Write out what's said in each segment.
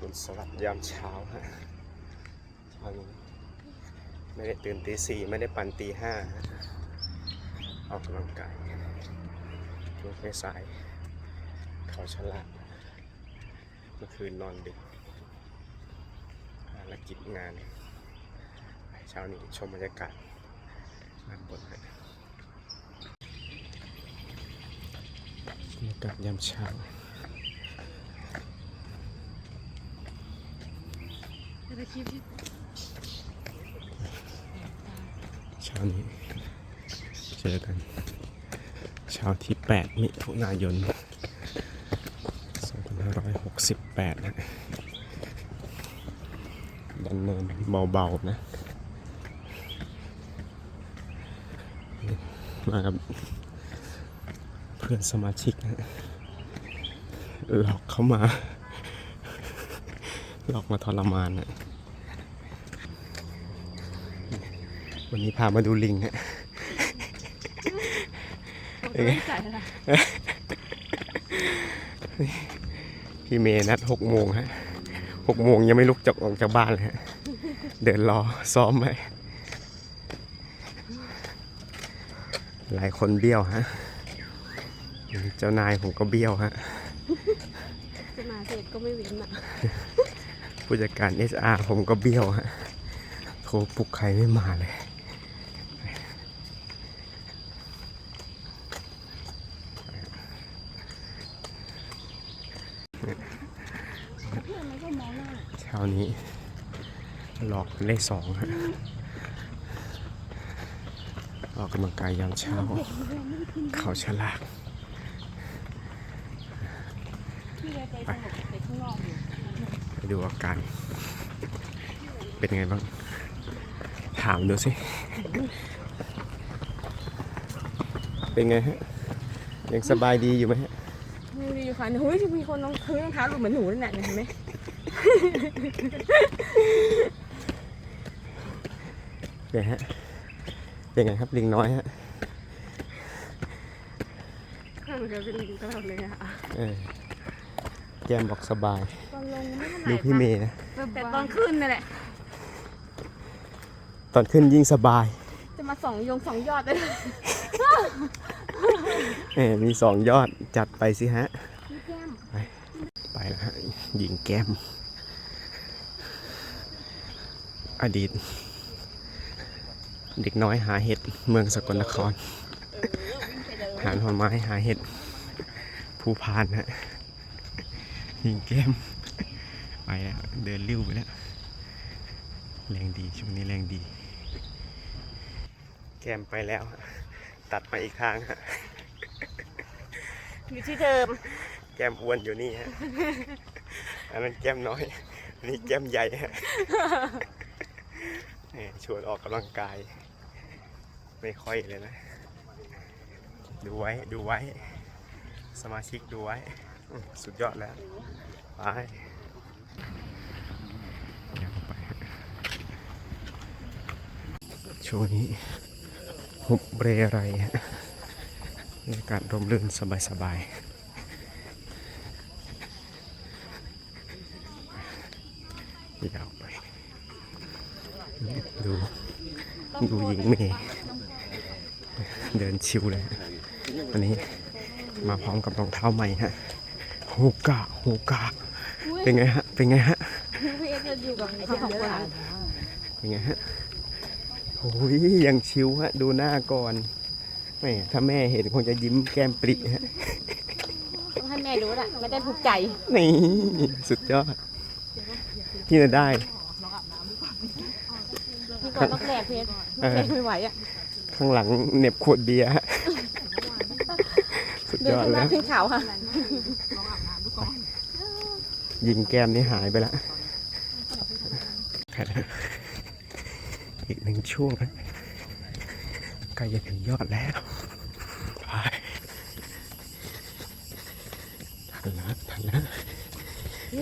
รุณสวัสดิ์ยามเช้าฮะเช้านี้ไม่ได้ตื่นตีสี่ไม่ได้ปั่นตีห้าออกกำลังกายลุกไม่สาย เขาฉลาดเมื่อคืนนอนดึกภารกิจงาน เช้านี้ชมบรรยากาศด้านบนบรรยากาศยามเช้า เช้านี้ เจอกัน เช้าที่ 8 มิถุนายน 2568 นะดันเนินเบา ๆ นะ มากับ เพื่อนสมาชิกนะหลอกเข้ามา ลอกมาทรมานนะวันนี้พามาดูลิงฮะเป็นไงพี่เมย์นัดหกโมงฮะหกโมงยังไม่ลุกจากออกจากบ้านเลยฮะ เดินรอซ้อมไปหลายคนเบี้ยวฮะ เจ้านายผมก็เบี้ยวฮะจะมาเสร็จก็ไม่เว้นอะ ผู้จัดการ SR ผมก็เบี้ยวฮะโทรปลุกใครไม่มาเลยเช้านี้ หลอกเลขสองฮะออกกำลังกายยามเช้า เขาฉลากไป ดูอาการ เป็นไงบ้าง ถามดูสิ เป็นไงฮะ ยังสบายดีอยู่ไหมฮะไม่ดีค่ะเฮ้ยมีคนรองพื้นรองเท้าหลุดเหมือนหนูนั่นแหละเห็นไหมเป็นไงฮะ เป็นไงครับลิงน้อยฮะข้างเดียวเป็นลิงตลอดเลยอะเออแก้มบอกสบาย ตอนลงไม่เท่าไหดูร่พี่เมย์นะ แต่ตอนขึ้นนั่นแหละ ตอนขึ้นยิ่งสบายจะมาสองยงสองยอดเลยเออมีสองยอดจัดไปสิฮะ พี่แก้มไปแล้วฮะหญิงแก้ม อดีต เด็กน้อยหาเห็ดเมืองสกลนคร หาหน่อไม้หาเห็ด ภูพานฮะ หญิงแก้มไปแล้วเดินลิ้วไปแล้วแรงดีช่วงนี้แรงดี แก้มไปแล้วฮะตัดมาอีกทางฮะอยู่ที่เดิม แก้มอ้วนอยู่นี่ฮะอันนั้นแก้มน้อยอันนี้แก้มใหญ่ฮะนี่ชวนออกกำลังกาย ไม่ค่อยเลยนะ ดูไว้ดูไว้ สมาชิกดูไว้อืม สุดยอดแล้ว ไปช่วงนี้หุบเรไรฮะบรรยากาศร่มรื่นสบายๆยาวไป ดู ดูหญิงเมย์เดินชิวเลยวันนี้มาพร้อมกับรองเท้าใหม่ฮะ ฮูกะฮูกะเป็นไงฮะ เป็นไงฮะพี่เอจะอยู่กับเขาสองคนเป็นไงฮะโอ้ยยังชิวฮะ ดูหน้าก่อนแม่ถ้าแม่เห็นคงจะยิ้มแก้มปริฮะต้องให้แม่รู้แหละไม่ได้ถูกใจ นี่ สุดยอด ที่จะได้พี่ก่อนต้องแหลกเพชรไม่ไหวอะ ข้างหลังเหน็บขวดเบียร์ฮะสุดเดิยนอดขึ้นเลมายขึ้นเขาค่ะ ยิงแก้มนี่หายไปละอีกหนึ่งช่วงใกล้จะถึงยอดแล้วไปทันแล้วทันแล้ว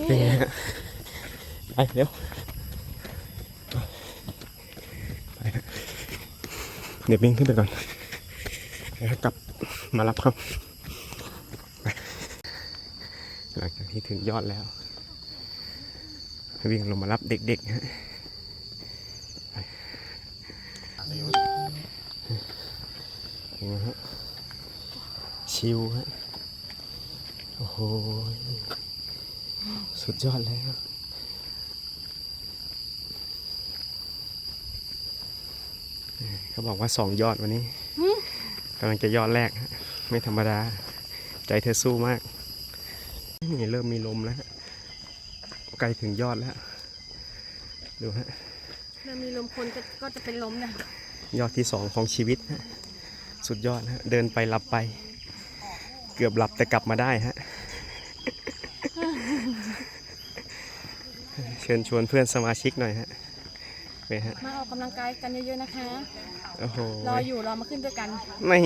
นไงฮะไปเร็วไปเดี๋ยวบิงขึ้นไปก่อนเดี๋ยวกลับมารับครับหลังจากที่ถึงยอดแล้ว วิ่งลงมารับเด็กๆฮะชิวฮะ โอ้โห สุดยอดแล้วเขาบอกว่าสองยอดวันนี้กำลังจะยอดแรกฮะไม่ธรรมดา ใจเธอสู้มาก นี่เริ่มมีลมแล้ว ฮะใกล้ถึงยอดแล้ว ดูฮะเริ่มมีลมคนก็ก็จะเป็นลมนะยอดที่สองของชีวิตฮะสุดยอดฮะเดินไปหลับไป เกือบหลับแต่กลับมาได้ฮะเชิญชวนเพื่อนสมาชิกหน่อยฮะไปฮะมาออกกำลังกายกันเยอะๆนะคะโอ้โหรออยู่รอมาขึ้นด้วยกันไม่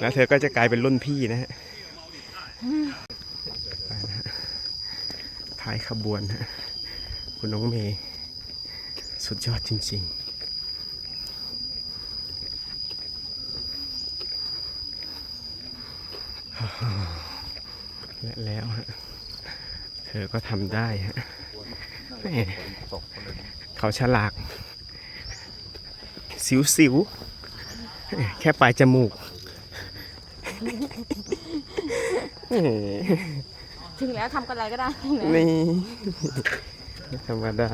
แล้วเธอก็จะกลายเป็นรุ่นพี่นะฮะไปนะฮะ ท้ายขบวนฮะคุณน้องเมย์สุดยอดจริง ๆและแล้วฮะ เธอก็ทำได้ฮะเขาฉลาก สิวสิวๆแค่ปลายจมูก ถึงแล้วทำกันอะไรก็ได้ถึงแล้วนี่ไม่ธรรมดา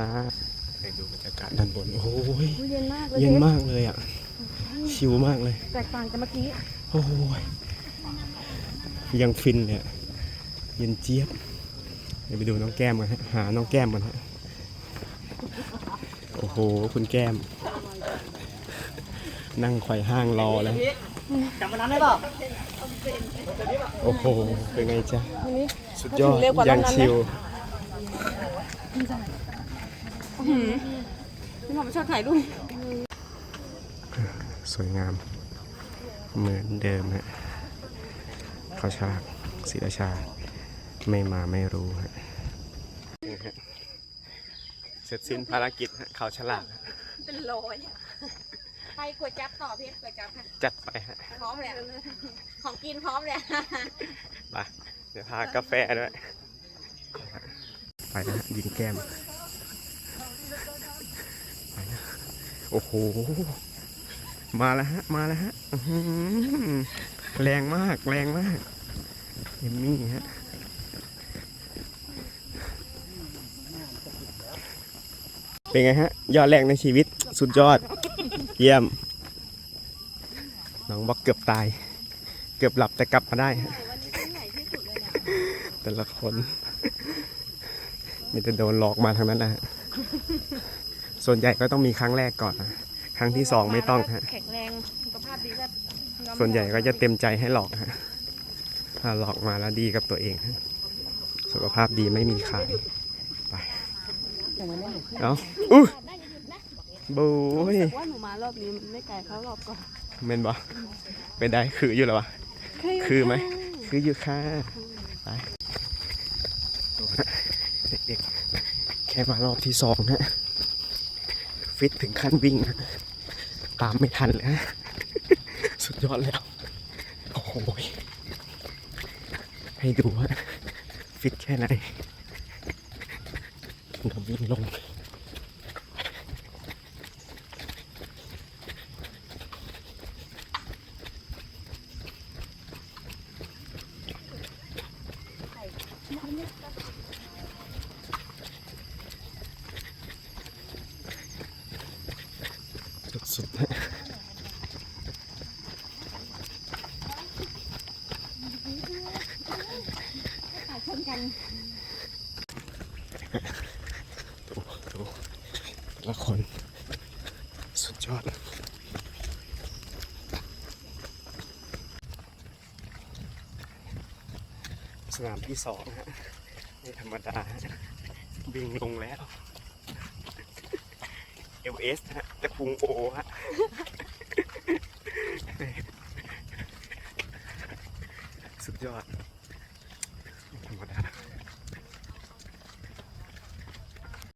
ไปดูบรรยากาศด้านบน โอ้ยอุ๊ยเย็นมากเลยเย็นชฟมากเลยอะ ชิวมากเลย แตกต่างจากเมื่อกี้โอ้ยยังฟินเลยอะเย็นเจี๊ยบเดี๋ยวไปดูน้องแก้มกันฮะหาน้องแก้มกันฮะโอ้โห คุณแก้ม นั่งไขว่ห้างรอแล้ว จำวันนั้นได้เปล่าโอ้โห เป็นไงจ๊ะทีนี้สุดยอดถึงเร็วกว่ารยัอบนั้นนะชิวอื้อหือพี่หมอไม่ชอบถ่ายรูปสวยงาม เหมือนเดิมฮะเขาฉลากศรีราชา ไม่มาไม่รู้ฮะนี่ฮะเสร็จสิ้นภารกิจฮะเขาฉลากฮะเป็นร้อย ไปก๋วยจั๊บต่อพี่ก๋วยจั๊บค่ะจัดไปฮะพร้อมเลยของกินพร้อมเลยไปเดี๋ยวพากาแฟด้วยไปนะฮะยิงแก้มไปนะโอ้โหมาแล้วฮะมาแล้วฮะอื้อหือแรงมากแรงมากเอมมี่ฮะ เป็นไงฮะ ยอดแรกในชีวิต สุดยอด เยี่ยม น้องบอกเกือบตาย เกือบหลับแต่กลับมาได้ฮะแต่ละคน มีแต่โดนหลอกมาทางนั้นนะฮะ ส่วนใหญ่ก็ต้องมีครั้งแรกก่อนนะ ครั้งที่สองไม่ต้องฮะ แข็งแรงสุขภาพดีก็ยอมส่วนใหญ่ก็จะเต็มใจให้หลอกฮะ ถ้าหลอกมาแล้วดีกับตัวเองฮะสุขภาพดีไม่มีขายไป เอาอู้บูยว่าหนูมารอบนี้มันไม่ไกลเขารอบก่อนเมนบอเป็นได้คืออยู่แล้ววะคือไหมคืออยู่ค่ะไปดูฮะเด็กๆแค่มารอบที่สองฮะฟิตถึงขั้นวิ่งฮะตามไม่ทันเลยฮะสุดยอดแล้ว โอ้โหยให้ดูว่า ฟิตแค่ไหน เราวิ่งลงสุดๆฮะถ่ายชนกันดูดูแต่ ละคน สุดยอดสนามที่สองฮะไม่ธรรมดาฮะวิ่งลงแล้วเอลเอสฮะและพุงโอฮะสุดยอด